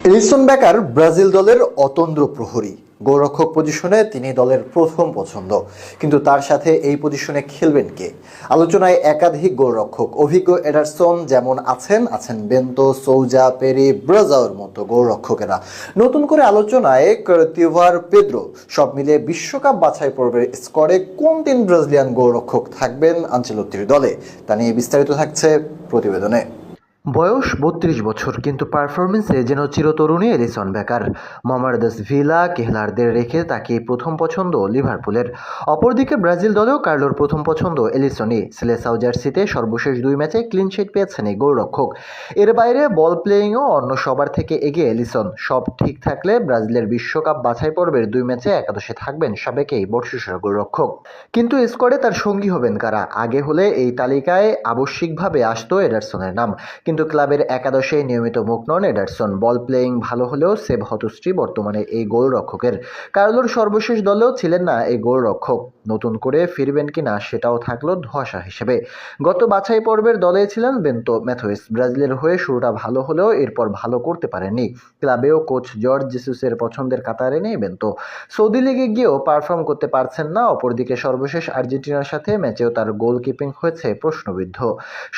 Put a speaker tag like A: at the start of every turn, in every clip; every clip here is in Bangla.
A: এলিসন বেকার ব্রাজিল দলের অতন্দ্র প্রহরী। গোলরক্ষক পজিশনে তিনি দলের প্রথম পছন্দ। কিন্তু তার সাথে এই পজিশনে খেলবেন কে? আলোচনায় একাধিক গোলরক্ষক। অভিজ্ঞ এডারসন যেমন আছেন আছেন বেন্তো, সৌজা, পেরি, ব্রাজাওর মতো গোলরক্ষকেরা। নতুন করে আলোচনায় টিভার পেদ্রো। সব মিলিয়ে বিশ্বকাপ বাছাই পর্বের স্কোয়াডে কোন তিন ব্রাজিলিয়ান গোলরক্ষক থাকবেন আঞ্চলত্তির দলে? তা নিয়ে বিস্তারিত থাকছে প্রতিবেদনে। বয়স বত্রিশ বছর, কিন্তু পারফরমেন্সে যেন চিরতরুণী এলিসন বেকার। মমারদাস ভিলা, কেহলারদের রেখে তাকে প্রথম পছন্দ লিভারপুলের। অপরদিকে ব্রাজিল দলেও কার্লোর প্রথম পছন্দ এলিসনই। সিলেসাও জার্সিতে সর্বশেষ দুই ম্যাচে ক্লিন শিট পেয়েছেন এই গোলরক্ষক। এর বাইরে বল প্লেয়িংও অন্য সবার থেকে এগিয়ে এলিসন। সব ঠিক থাকলে ব্রাজিলের বিশ্বকাপ বাছাই পর্বের দুই ম্যাচে একাদশে থাকবেন সাবেকেই বর্ষসেরা গোলরক্ষক। কিন্তু স্কোয়াডে তার সঙ্গী হবেন কারা? আগে হলে এই তালিকায় আবশ্যিকভাবে আসতো এডারসনের নাম। কিন্তু ক্লাবের একাদশে নিয়মিত মুখ নন এডারসন। বল প্লেয়িং ভালো হলেও সেভ হতশ্রী বর্তমানে এই গোলরক্ষকের। কার্লোর সর্বশেষ দলেও ছিলেন না এই গোলরক্ষক। নতুন করে ফিরবেন কিনা সেটাও থাকল ধোয়াশা হিসেবে। গত বাছাই পর্বের দলে ছিলেন বেন্তো ম্যাথোয়েস। ব্রাজিলের হয়ে শুরুটা ভালো হলেও এরপর ভালো করতে পারেননি। ক্লাবেও কোচ জর্জ জেসুসের পছন্দের কাতারে নেই বেন্তো। সৌদি লিগে গিয়েও পারফর্ম করতে পারছেন না, অপরদিকে সর্বশেষ আর্জেন্টিনার সাথে ম্যাচেও তার গোলকিপিং হয়েছে প্রশ্নবিদ্ধ।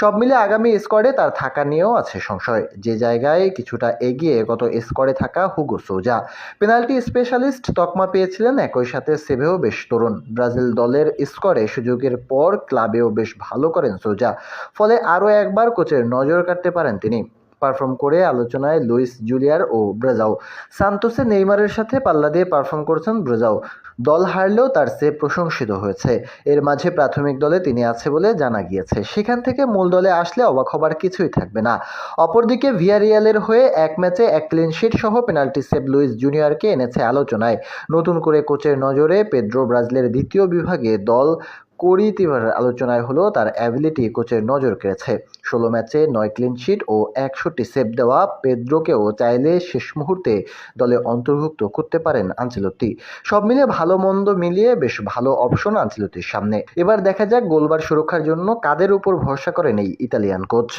A: সব মিলে আগামী স্কোয়াডে তার থাকা নিয়েও আছে সংশয়। যে জায়গায় কিছুটা এগিয়ে গত স্কোয়াডে থাকা হুগো সোজা। পেনাল্টি স্পেশালিস্ট তকমা পেয়েছিলেন একই সাথে সেভেও বেশ তরুণ। ব্রাজিল দলের স্কোয়াডে সুযোগের পর ক্লাবেও বেশ ভালো করেন সোজা। ফলে আরও একবার কোচের নজর কাটতে পারেন তিনি। পারফর্ম করে আলোচনায় লুইস, জুলিয়ার ও ব্রাজাও। সান্তোসে নেইমারের সাথে পাল্লা দিয়ে পারফর্ম করছেন ব্রাজাও। দল হারলেও তার সে প্রশংসিত হয়েছে। এর মাঝে প্রাথমিক দলে তিনি আছে বলে জানা গিয়েছে। সেখান থেকে মূল দলে আসলে অবাক হবার কিছুই থাকবে না। অপরদিকে ভিয়ারিয়ালের হয়ে এক ম্যাচে এক ক্লিন শিট সহ পেনাল্টি সেভ লুইস জুনিয়রকে এনেছে আলোচনায়। নতুন করে কোচের নজরে পেদ্রো ব্রাজিলের দ্বিতীয় বিভাগে দল করিতিভার আলোচনায় হলো তার অ্যাবিলিটি কোচের নজর কেড়েছে। ষোলো ম্যাচে নয় ক্লিনশিট ও একষট্টি সেভ দেওয়া পেদ্রোকেও চাইলে শেষ মুহূর্তে দলে অন্তর্ভুক্ত করতে পারেন আঞ্চলতি সব মিলিয়ে ভালো মন্দ মিলিয়ে বেশ ভালো অপশন আঞ্চলতির সামনে। এবার দেখা যাক গোলবার সুরক্ষার জন্য কাদের উপর ভরসা করেন এই ইতালিয়ান কোচ।